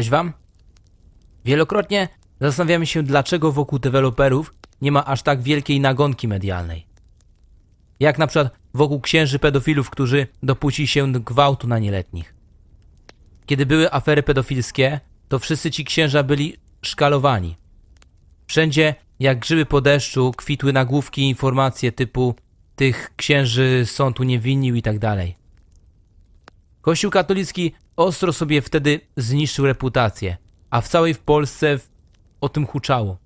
Cześć wam? Wielokrotnie zastanawiamy się, dlaczego wokół deweloperów nie ma aż tak wielkiej nagonki medialnej. Jak na przykład wokół księży pedofilów, którzy dopuścili się gwałtu na nieletnich. Kiedy były afery pedofilskie, to wszyscy ci księża byli szkalowani. Wszędzie, jak grzyby po deszczu, kwitły nagłówki i informacje typu tych księży są tu niewinni i tak dalej. Kościół katolicki ostro sobie wtedy zniszczył reputację, a w całej Polsce o tym huczało.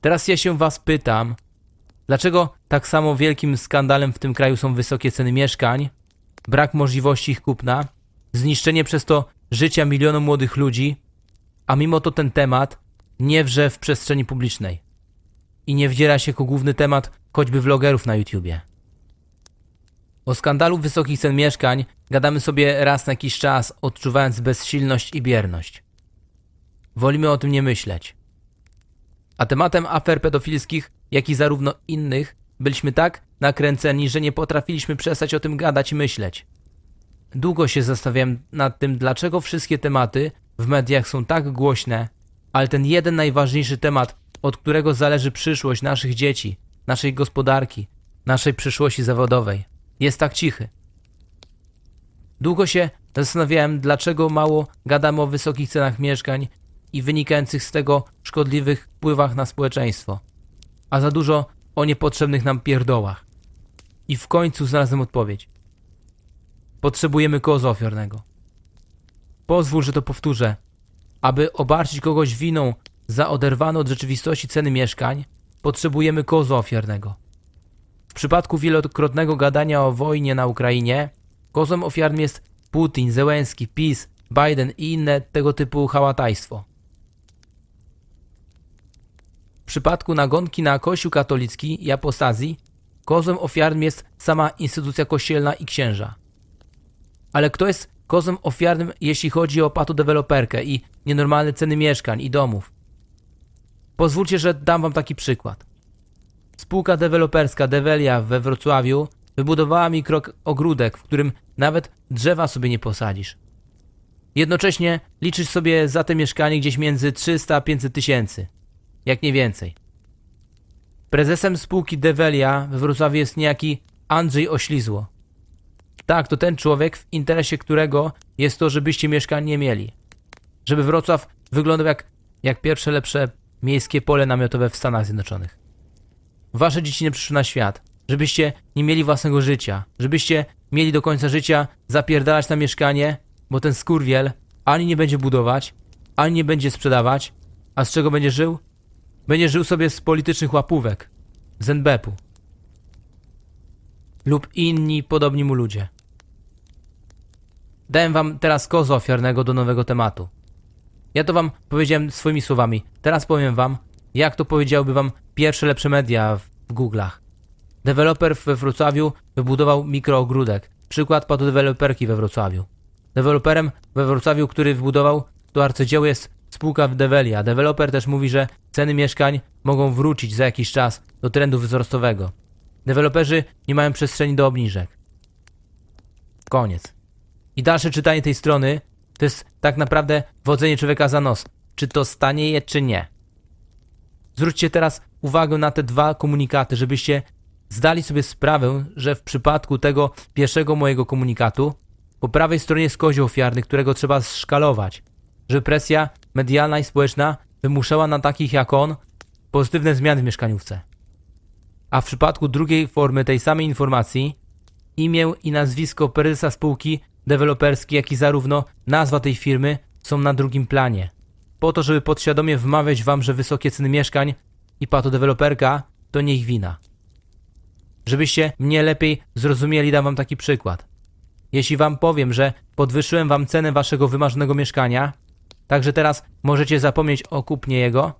Teraz ja się was pytam, dlaczego tak samo wielkim skandalem w tym kraju są wysokie ceny mieszkań, brak możliwości ich kupna, zniszczenie przez to życia milionom młodych ludzi, a mimo to ten temat nie wrze w przestrzeni publicznej i nie wdziera się jako główny temat choćby vlogerów na YouTubie. O skandalu wysokich cen mieszkań gadamy sobie raz na jakiś czas, odczuwając bezsilność i bierność. Wolimy o tym nie myśleć. A tematem afer pedofilskich, jak i zarówno innych, byliśmy tak nakręceni, że nie potrafiliśmy przestać o tym gadać i myśleć. Długo się zastanawiałem nad tym, dlaczego wszystkie tematy w mediach są tak głośne, ale ten jeden najważniejszy temat, od którego zależy przyszłość naszych dzieci, naszej gospodarki, naszej przyszłości zawodowej, jest tak cichy. Długo się zastanawiałem, dlaczego mało gadamy o wysokich cenach mieszkań i wynikających z tego szkodliwych wpływach na społeczeństwo, a za dużo o niepotrzebnych nam pierdołach. I w końcu znalazłem odpowiedź. Potrzebujemy koza ofiarnego. Pozwól, że to powtórzę. Aby obarczyć kogoś winą za oderwane od rzeczywistości ceny mieszkań, potrzebujemy koza ofiarnego. W przypadku wielokrotnego gadania o wojnie na Ukrainie, kozłem ofiarnym jest Putin, Zełenski, PiS, Biden i inne tego typu hałatajstwo. W przypadku nagonki na Kościół katolicki i apostazji, kozłem ofiarnym jest sama instytucja kościelna i księża. Ale kto jest kozłem ofiarnym, jeśli chodzi o patodeweloperkę i nienormalne ceny mieszkań i domów? Pozwólcie, że dam wam taki przykład. Spółka deweloperska Develia we Wrocławiu wybudowała mikroogródek, w którym nawet drzewa sobie nie posadzisz. Jednocześnie liczysz sobie za te mieszkanie gdzieś między 300 a 500 tysięcy, jak nie więcej. Prezesem spółki Develia we Wrocławiu jest niejaki Andrzej Oślizło. Tak, to ten człowiek, w interesie którego jest to, żebyście mieszkań nie mieli. Żeby Wrocław wyglądał jak, jak pierwsze lepsze miejskie pole namiotowe w Stanach Zjednoczonych. Wasze dzieci nie przyszły na świat, żebyście nie mieli własnego życia, żebyście mieli do końca życia zapierdalać na mieszkanie, bo ten skurwiel ani nie będzie budować, ani nie będzie sprzedawać, a z czego będzie żył? Będzie żył sobie z politycznych łapówek, z NBP-u. Lub inni podobni mu ludzie. Dałem wam teraz koza ofiarnego do nowego tematu. Ja to wam powiedziałem swoimi słowami. Teraz powiem wam, jak to powiedziałby wam pierwsze lepsze media w Google'ach. Deweloper we Wrocławiu wybudował mikroogródek. Przykład patodeweloperki we Wrocławiu. Deweloperem we Wrocławiu, który wybudował to arcydzieło jest spółka Develia. Deweloper też mówi, że ceny mieszkań mogą wrócić za jakiś czas do trendu wzrostowego. Deweloperzy nie mają przestrzeni do obniżek. Koniec. I dalsze czytanie tej strony to jest tak naprawdę wodzenie człowieka za nos. Czy to stanieje, czy nie. Zwróćcie teraz uwagę na te dwa komunikaty, żebyście zdali sobie sprawę, że w przypadku tego pierwszego mojego komunikatu po prawej stronie jest kozioł ofiarny, którego trzeba szkalować, żeby presja medialna i społeczna wymuszała na takich jak on pozytywne zmiany w mieszkaniówce. A w przypadku drugiej formy tej samej informacji imię i nazwisko prezesa spółki deweloperskiej, jak i zarówno nazwa tej firmy są na drugim planie. Po to, żeby podświadomie wmawiać wam, że wysokie ceny mieszkań i patodeweloperka to nie ich wina. Żebyście mnie lepiej zrozumieli, dam wam taki przykład. Jeśli wam powiem, że podwyższyłem wam cenę waszego wymarzonego mieszkania, także teraz możecie zapomnieć o kupnie jego,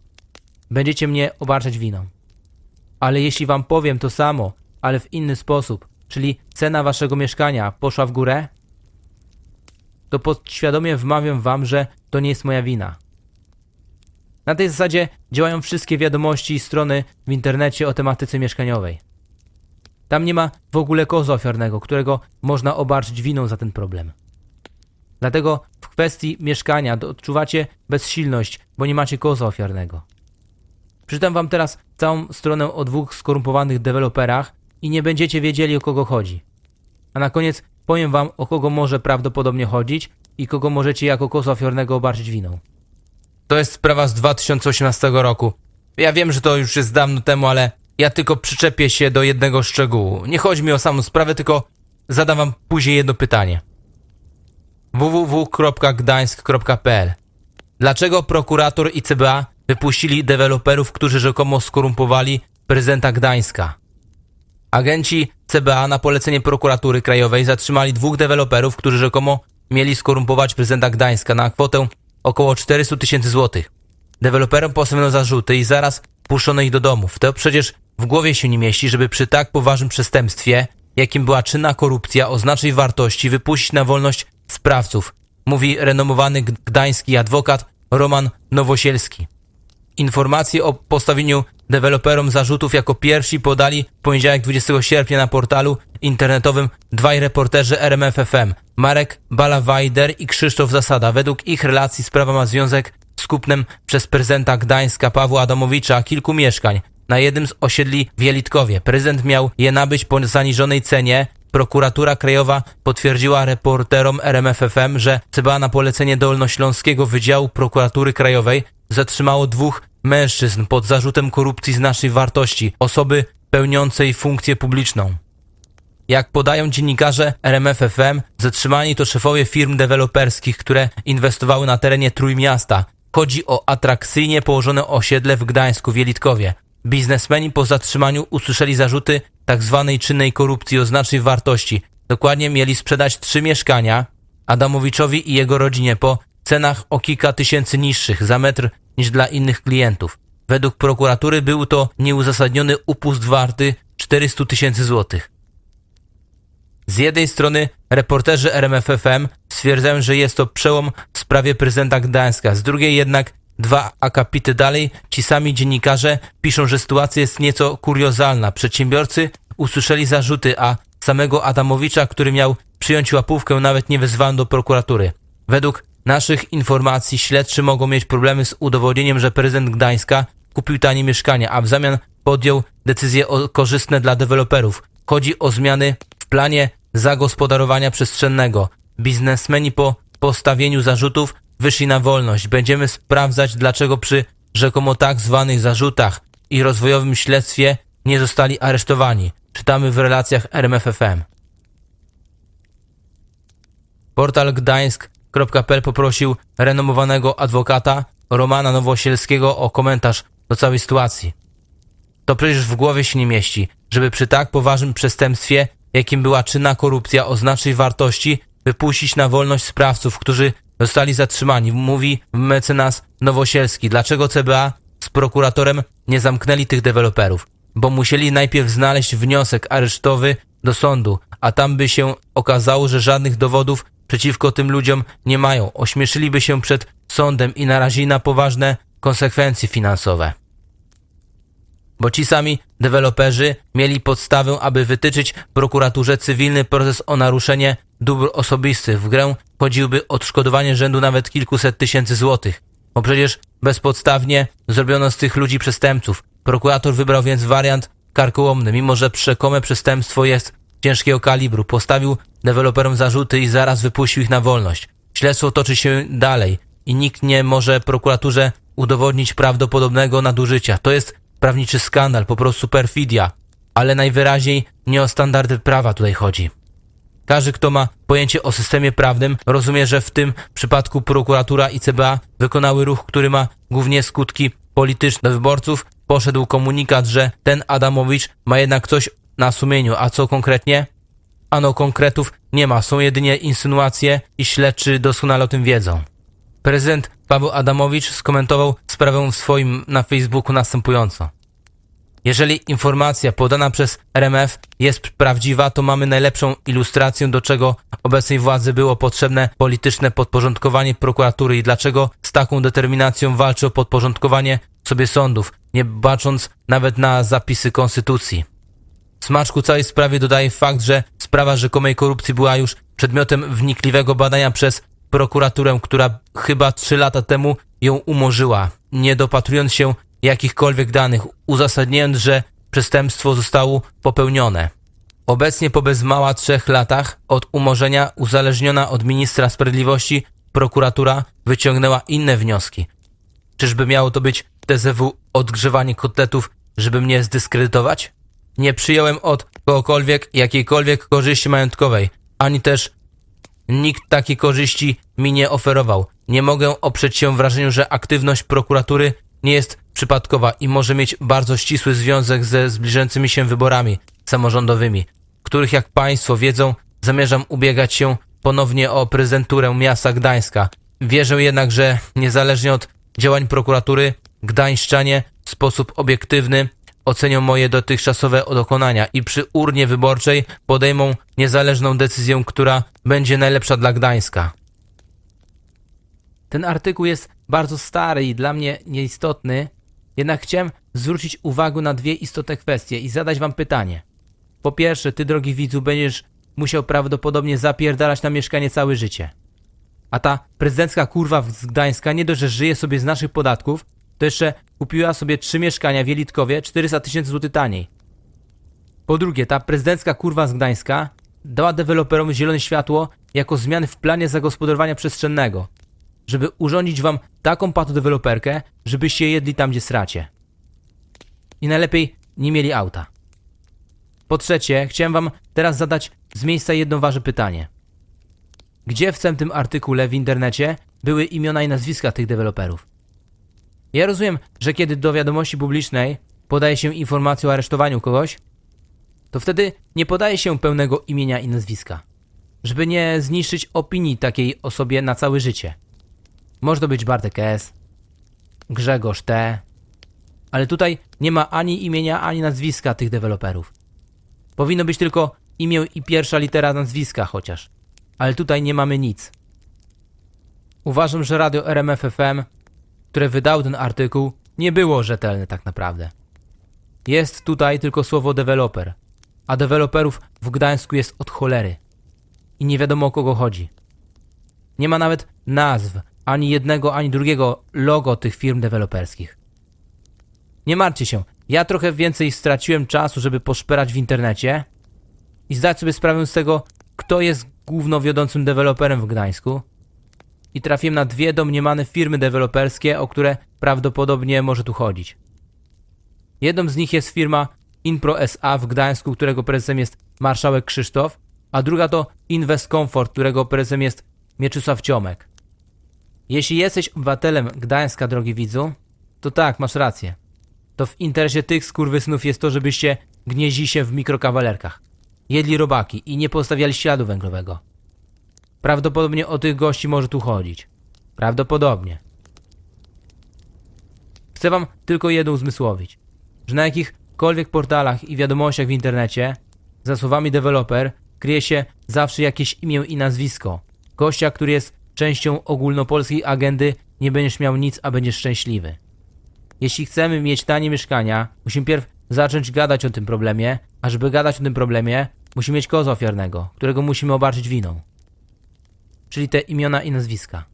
będziecie mnie obarczać winą. Ale jeśli wam powiem to samo, ale w inny sposób, czyli cena waszego mieszkania poszła w górę, to podświadomie wmawiam wam, że to nie jest moja wina. Na tej zasadzie działają wszystkie wiadomości i strony w internecie o tematyce mieszkaniowej. Tam nie ma w ogóle koza ofiarnego, którego można obarczyć winą za ten problem. Dlatego w kwestii mieszkania odczuwacie bezsilność, bo nie macie koza ofiarnego. Przeczytam wam teraz całą stronę o dwóch skorumpowanych deweloperach i nie będziecie wiedzieli o kogo chodzi. A na koniec powiem wam o kogo może prawdopodobnie chodzić i kogo możecie jako koza ofiarnego obarczyć winą. To jest sprawa z 2018 roku. Ja wiem, że to już jest dawno temu, ale ja tylko przyczepię się do jednego szczegółu. Nie chodzi mi o samą sprawę, tylko zadam wam później jedno pytanie. www.gdańsk.pl Dlaczego prokurator i CBA wypuścili deweloperów, którzy rzekomo skorumpowali prezydenta Gdańska? Agenci CBA na polecenie prokuratury krajowej zatrzymali dwóch deweloperów, którzy rzekomo mieli skorumpować prezydenta Gdańska na kwotę około 400 tysięcy złotych. Deweloperom postawiono zarzuty i zaraz puszczono ich do domów. To przecież w głowie się nie mieści, żeby przy tak poważnym przestępstwie, jakim była czynna korupcja o znacznej wartości, wypuścić na wolność sprawców, mówi renomowany gdański adwokat Roman Nowosielski. Informacje o postawieniu deweloperom zarzutów jako pierwsi podali w poniedziałek 20 sierpnia na portalu internetowym dwaj reporterzy RMFFM, Marek Balawajder i Krzysztof Zasada. Według ich relacji sprawa ma związek z kupnem przez prezydenta Gdańska Pawła Adamowicza kilku mieszkań na jednym z osiedli w Jelitkowie. Prezydent miał je nabyć po zaniżonej cenie. Prokuratura Krajowa potwierdziła reporterom RMFFM, że CBA na polecenie Dolnośląskiego Wydziału Prokuratury Krajowej zatrzymało dwóch mężczyzn pod zarzutem korupcji znacznej wartości, osoby pełniącej funkcję publiczną. Jak podają dziennikarze RMFFM, zatrzymani to szefowie firm deweloperskich, które inwestowały na terenie Trójmiasta. Chodzi o atrakcyjnie położone osiedle w Gdańsku, Wielitkowie. Biznesmeni po zatrzymaniu usłyszeli zarzuty tzw. czynnej korupcji o znacznej wartości. Dokładnie mieli sprzedać trzy mieszkania Adamowiczowi i jego rodzinie po cenach o kilka tysięcy niższych za metr niż dla innych klientów. Według prokuratury był to nieuzasadniony upust warty 400 tysięcy złotych. Z jednej strony reporterzy RMFFM stwierdzają, że jest to przełom w sprawie prezydenta Gdańska, z drugiej jednak dwa akapity dalej ci sami dziennikarze piszą, że sytuacja jest nieco kuriozalna. Przedsiębiorcy usłyszeli zarzuty, a samego Adamowicza, który miał przyjąć łapówkę, nawet nie wezwano do prokuratury. Według naszych informacji śledczy mogą mieć problemy z udowodnieniem, że prezydent Gdańska kupił tanie mieszkania, a w zamian podjął decyzje korzystne dla deweloperów. Chodzi o zmiany w planie zagospodarowania przestrzennego. Biznesmeni po postawieniu zarzutów wyszli na wolność. Będziemy sprawdzać, dlaczego przy rzekomo tak zwanych zarzutach i rozwojowym śledztwie nie zostali aresztowani. Czytamy w relacjach RMFFM. Portal gdańsk.pl poprosił renomowanego adwokata Romana Nowosielskiego o komentarz do całej sytuacji. To przecież w głowie się nie mieści, żeby przy tak poważnym przestępstwie, jakim była czynna korupcja o znacznej wartości, wypuścić na wolność sprawców, którzy zostali zatrzymani, mówi mecenas Nowosielski. Dlaczego CBA z prokuratorem nie zamknęli tych deweloperów? Bo musieli najpierw znaleźć wniosek aresztowy do sądu, a tam by się okazało, że żadnych dowodów przeciwko tym ludziom nie mają. Ośmieszyliby się przed sądem i narazili na poważne konsekwencje finansowe bo ci sami deweloperzy mieli podstawę, aby wytyczyć prokuraturze cywilny proces o naruszenie dóbr osobistych. W grę chodziłby odszkodowanie rzędu nawet kilkuset tysięcy złotych, bo przecież bezpodstawnie zrobiono z tych ludzi przestępców. Prokurator wybrał więc wariant karkołomny, mimo że przekome przestępstwo jest ciężkiego kalibru. Postawił deweloperom zarzuty i zaraz wypuścił ich na wolność. Śledztwo toczy się dalej i nikt nie może prokuraturze udowodnić prawdopodobnego nadużycia. To jest prawniczy skandal, po prostu perfidia, ale najwyraźniej nie o standardy prawa tutaj chodzi. Każdy, kto ma pojęcie o systemie prawnym, rozumie, że w tym przypadku prokuratura i CBA wykonały ruch, który ma głównie skutki polityczne. Wyborców poszedł komunikat, że ten Adamowicz ma jednak coś na sumieniu, a co konkretnie? Ano konkretów nie ma, są jedynie insynuacje i śledczy doskonale o tym wiedzą. Prezydent Paweł Adamowicz skomentował sprawę w swoim na Facebooku następująco. Jeżeli informacja podana przez RMF jest prawdziwa, to mamy najlepszą ilustrację, do czego obecnej władzy było potrzebne polityczne podporządkowanie prokuratury i dlaczego z taką determinacją walczy o podporządkowanie sobie sądów, nie bacząc nawet na zapisy konstytucji. Smaczku całej sprawie dodaje fakt, że sprawa rzekomej korupcji była już przedmiotem wnikliwego badania przez prokuraturę, która chyba trzy lata temu ją umorzyła, nie dopatrując się jakichkolwiek danych, uzasadniając, że przestępstwo zostało popełnione. Obecnie po bez mała trzech latach od umorzenia uzależniona od ministra sprawiedliwości prokuratura wyciągnęła inne wnioski. Czyżby miało to być TZW odgrzewanie kotletów, żeby mnie zdyskredytować? Nie przyjąłem od kogokolwiek jakiejkolwiek korzyści majątkowej, ani też nikt takiej korzyści mi nie oferował. Nie mogę oprzeć się wrażeniu, że aktywność prokuratury nie jest przypadkowa i może mieć bardzo ścisły związek ze zbliżającymi się wyborami samorządowymi, których jak Państwo wiedzą, zamierzam ubiegać się ponownie o prezenturę miasta Gdańska. Wierzę jednak, że niezależnie od działań prokuratury, gdańszczanie w sposób obiektywny ocenią moje dotychczasowe dokonania i przy urnie wyborczej podejmą niezależną decyzję, która będzie najlepsza dla Gdańska. Ten artykuł jest bardzo stary i dla mnie nieistotny, jednak chciałem zwrócić uwagę na dwie istotne kwestie i zadać wam pytanie. Po pierwsze, ty drogi widzu będziesz musiał prawdopodobnie zapierdalać na mieszkanie całe życie. A ta prezydencka kurwa z Gdańska nie dość, że żyje sobie z naszych podatków, to jeszcze kupiła sobie trzy mieszkania w Jelitkowie 400 tysięcy złotych taniej. Po drugie, ta prezydencka kurwa z Gdańska dała deweloperom zielone światło jako zmiany w planie zagospodarowania przestrzennego, żeby urządzić wam taką patodeweloperkę, żebyście jedli tam, gdzie sracie. I najlepiej nie mieli auta. Po trzecie, chciałem wam teraz zadać z miejsca jedno ważne pytanie. Gdzie w całym tym artykule w internecie były imiona i nazwiska tych deweloperów? Ja rozumiem, że kiedy do wiadomości publicznej podaje się informację o aresztowaniu kogoś, to wtedy nie podaje się pełnego imienia i nazwiska, żeby nie zniszczyć opinii takiej osobie na całe życie. Może to być Bartek S., Grzegorz T., ale tutaj nie ma ani imienia, ani nazwiska tych deweloperów. Powinno być tylko imię i pierwsza litera nazwiska chociaż, ale tutaj nie mamy nic. Uważam, że radio RMF FM, które wydało ten artykuł, nie było rzetelne tak naprawdę. Jest tutaj tylko słowo deweloper, a deweloperów w Gdańsku jest od cholery. I nie wiadomo o kogo chodzi. Nie ma nawet nazw, ani jednego, ani drugiego logo tych firm deweloperskich. Nie martwcie się, ja trochę więcej straciłem czasu, żeby poszperać w internecie i zdać sobie sprawę z tego, kto jest głównowiodącym deweloperem w Gdańsku. I trafiłem na dwie domniemane firmy deweloperskie, o które prawdopodobnie może tu chodzić. Jedną z nich jest firma Inpro SA w Gdańsku, którego prezesem jest marszałek Krzysztof, a druga to Invest Comfort, którego prezesem jest Mieczysław Ciomek. Jeśli jesteś obywatelem Gdańska, drogi widzu, to tak, masz rację. To w interesie tych skurwysnów jest to, żebyście gnieźli się w mikrokawalerkach, jedli robaki i nie postawiali śladu węglowego. Prawdopodobnie o tych gości może tu chodzić. Prawdopodobnie. Chcę wam tylko jedno uzmysłowić, że na jakichkolwiek portalach i wiadomościach w internecie za słowami deweloper kryje się zawsze jakieś imię i nazwisko. Gościa, który jest częścią ogólnopolskiej agendy, nie będziesz miał nic, a będziesz szczęśliwy. Jeśli chcemy mieć tanie mieszkania, musimy pierw zacząć gadać o tym problemie, a żeby gadać o tym problemie, musimy mieć koza ofiarnego, którego musimy obarczyć winą. Czyli te imiona i nazwiska.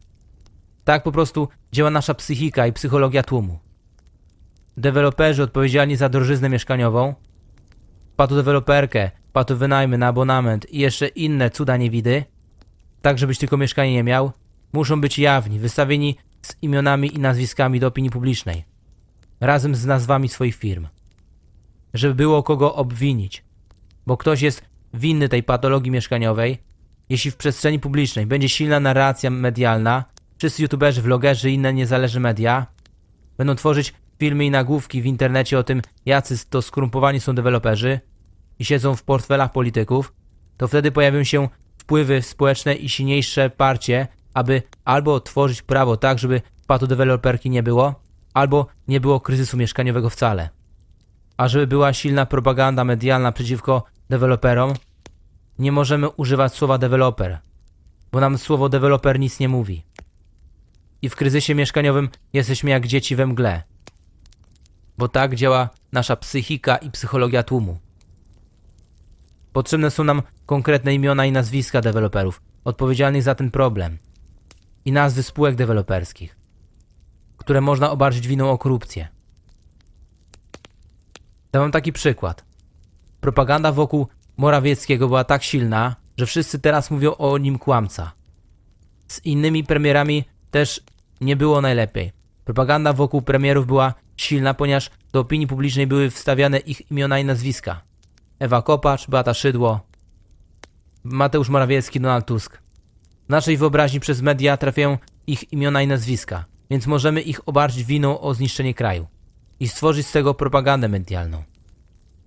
Tak po prostu działa nasza psychika i psychologia tłumu. Deweloperzy odpowiedzialni za drożyznę mieszkaniową, patodeweloperkę, patowynajmy na abonament i jeszcze inne cuda niewidy, tak żebyś tylko mieszkanie nie miał, muszą być jawni, wystawieni z imionami i nazwiskami do opinii publicznej, razem z nazwami swoich firm, żeby było kogo obwinić, bo ktoś jest winny tej patologii mieszkaniowej, jeśli w przestrzeni publicznej będzie silna narracja medialna, wszyscy youtuberzy, vlogerzy i inne niezależne media będą tworzyć filmy i nagłówki w internecie o tym, jacy to skrumpowani są deweloperzy i siedzą w portfelach polityków, to wtedy pojawią się wpływy społeczne i silniejsze parcie, aby albo tworzyć prawo tak, żeby patodeweloperki nie było, albo nie było kryzysu mieszkaniowego wcale. A żeby była silna propaganda medialna przeciwko deweloperom, nie możemy używać słowa deweloper, bo nam słowo deweloper nic nie mówi. I w kryzysie mieszkaniowym jesteśmy jak dzieci we mgle. Bo tak działa nasza psychika i psychologia tłumu. Potrzebne są nam konkretne imiona i nazwiska deweloperów odpowiedzialnych za ten problem. i nazwy spółek deweloperskich, które można obarczyć winą o korupcję. Dam taki przykład. Propaganda wokół Morawieckiego była tak silna, że wszyscy teraz mówią o nim kłamca. Z innymi premierami też nie było najlepiej. Propaganda wokół premierów była silna, ponieważ do opinii publicznej były wstawiane ich imiona i nazwiska. Ewa Kopacz, Beata Szydło, Mateusz Morawiecki, Donald Tusk. W naszej wyobraźni przez media trafiają ich imiona i nazwiska, więc możemy ich obarczyć winą o zniszczenie kraju i stworzyć z tego propagandę medialną.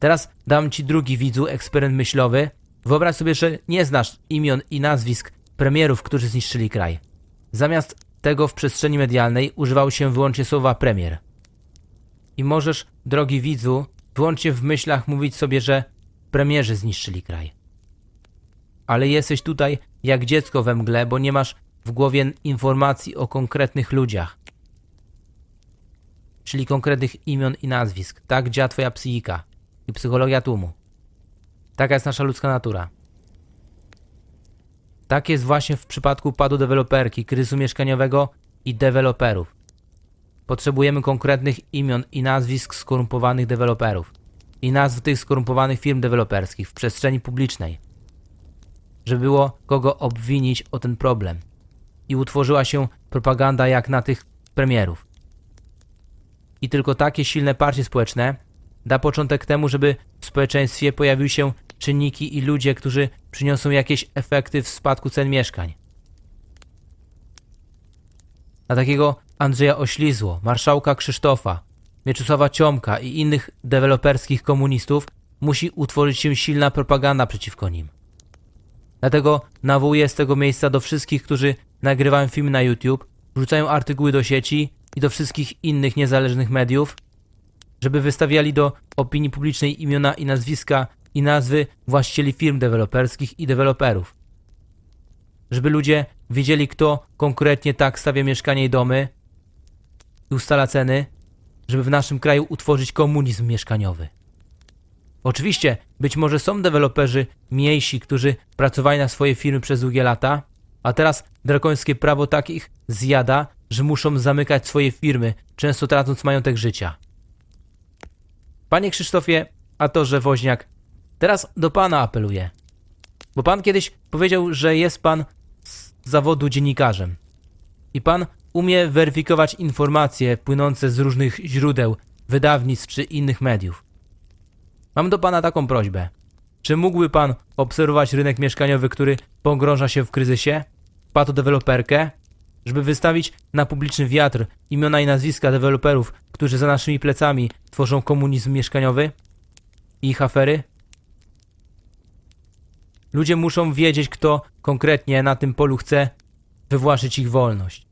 Teraz dam ci drugi widzu eksperyment myślowy. Wyobraź sobie, że nie znasz imion i nazwisk premierów, którzy zniszczyli kraj. Zamiast tego w przestrzeni medialnej używał się wyłącznie słowa premier. I możesz, drogi widzu, wyłącznie w myślach mówić sobie, że premierzy zniszczyli kraj. Ale jesteś tutaj jak dziecko we mgle, bo nie masz w głowie informacji o konkretnych ludziach. Czyli konkretnych imion i nazwisk. Tak działa twoja psychika i psychologia tłumu. Taka jest nasza ludzka natura. Tak jest właśnie w przypadku upadu deweloperki, kryzysu mieszkaniowego i deweloperów. Potrzebujemy konkretnych imion i nazwisk skorumpowanych deweloperów i nazw tych skorumpowanych firm deweloperskich w przestrzeni publicznej, żeby było kogo obwinić o ten problem. I utworzyła się propaganda jak na tych premierów. I tylko takie silne partie społeczne da początek temu, żeby w społeczeństwie pojawiły się czynniki i ludzie, którzy przyniosą jakieś efekty w spadku cen mieszkań. Na takiego Andrzeja Oślizło, marszałka Krzysztofa, Mieczysława Ciomka i innych deweloperskich komunistów musi utworzyć się silna propaganda przeciwko nim. Dlatego nawołuję z tego miejsca do wszystkich, którzy nagrywają filmy na YouTube, wrzucają artykuły do sieci i do wszystkich innych niezależnych mediów, żeby wystawiali do opinii publicznej imiona i nazwiska i nazwy właścicieli firm deweloperskich i deweloperów. Żeby ludzie wiedzieli, kto konkretnie tak stawia mieszkania i domy i ustala ceny, żeby w naszym kraju utworzyć komunizm mieszkaniowy. Oczywiście, być może są deweloperzy mniejsi, którzy pracowali na swoje firmy przez długie lata, a teraz drakońskie prawo takich zjada, że muszą zamykać swoje firmy, często tracąc majątek życia. Panie Krzysztofie, a to, że woźniak, teraz do pana apeluję. Bo pan kiedyś powiedział, że jest pan z zawodu dziennikarzem. I pan umie weryfikować informacje płynące z różnych źródeł, wydawnictw czy innych mediów. Mam do pana taką prośbę. Czy mógłby pan obserwować rynek mieszkaniowy, który pogrąża się w kryzysie? Patodeweloperkę? Żeby wystawić na publiczny wiatr imiona i nazwiska deweloperów, którzy za naszymi plecami tworzą komunizm mieszkaniowy? I ich afery? Ludzie muszą wiedzieć, kto konkretnie na tym polu chce wywłaszczyć ich wolność.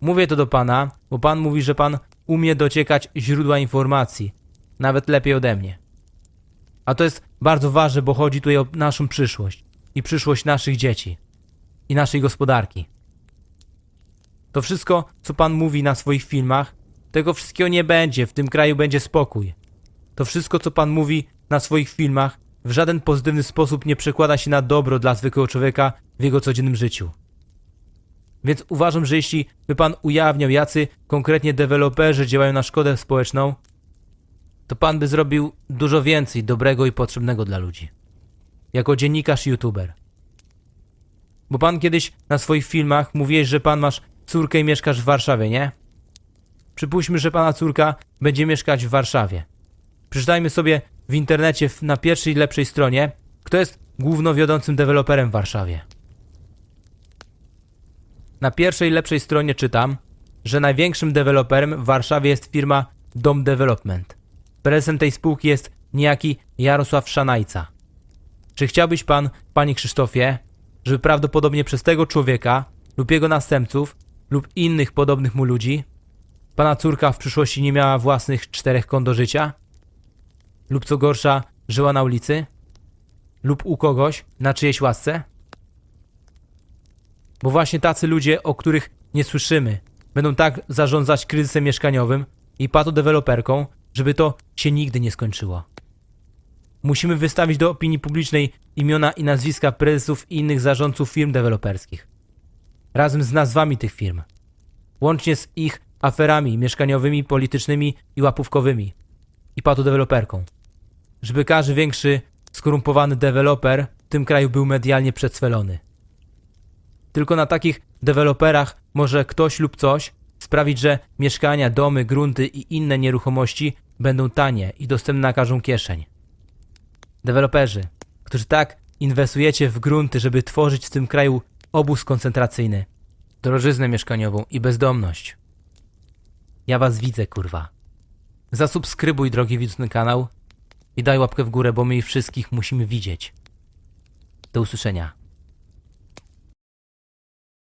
Mówię to do pana, bo pan mówi, że pan umie dociekać źródła informacji, nawet lepiej ode mnie. A to jest bardzo ważne, bo chodzi tutaj o naszą przyszłość i przyszłość naszych dzieci i naszej gospodarki. To wszystko, co pan mówi na swoich filmach, tego wszystkiego nie będzie, w tym kraju będzie spokój. To wszystko, co pan mówi na swoich filmach, w żaden pozytywny sposób nie przekłada się na dobro dla zwykłego człowieka w jego codziennym życiu. Więc uważam, że jeśli by pan ujawniał, jacy konkretnie deweloperzy działają na szkodę społeczną, to pan by zrobił dużo więcej dobrego i potrzebnego dla ludzi. Jako dziennikarz i youtuber. Bo pan kiedyś na swoich filmach mówiłeś, że pan masz córkę i mieszkasz w Warszawie, nie? Przypuśćmy, że pana córka będzie mieszkać w Warszawie. Przeczytajmy sobie w internecie na pierwszej lepszej stronie, kto jest głównowiodącym deweloperem w Warszawie. Na pierwszej lepszej stronie czytam, że największym deweloperem w Warszawie jest firma Dom Development. Prezesem tej spółki jest niejaki Jarosław Szanajca. Czy chciałbyś pan, panie Krzysztofie, żeby prawdopodobnie przez tego człowieka lub jego następców lub innych podobnych mu ludzi pana córka w przyszłości nie miała własnych czterech kont do życia? Lub co gorsza, żyła na ulicy? Lub u kogoś na czyjejś łasce? Bo właśnie tacy ludzie, o których nie słyszymy, będą tak zarządzać kryzysem mieszkaniowym i patodeweloperką, żeby to się nigdy nie skończyło. Musimy wystawić do opinii publicznej imiona i nazwiska prezesów i innych zarządców firm deweloperskich. razem z nazwami tych firm, łącznie z ich aferami mieszkaniowymi, politycznymi i łapówkowymi i patodeweloperką. Żeby każdy większy, skorumpowany deweloper w tym kraju był medialnie przedswelony. Tylko na takich deweloperach może ktoś lub coś sprawić, że mieszkania, domy, grunty i inne nieruchomości będą tanie i dostępne na każdą kieszeń. Deweloperzy, którzy tak inwestujecie w grunty, żeby tworzyć w tym kraju obóz koncentracyjny, drożyznę mieszkaniową i bezdomność. Ja was widzę, kurwa. Zasubskrybuj, drogi widz, ten kanał i daj łapkę w górę, bo my ich wszystkich musimy widzieć. Do usłyszenia.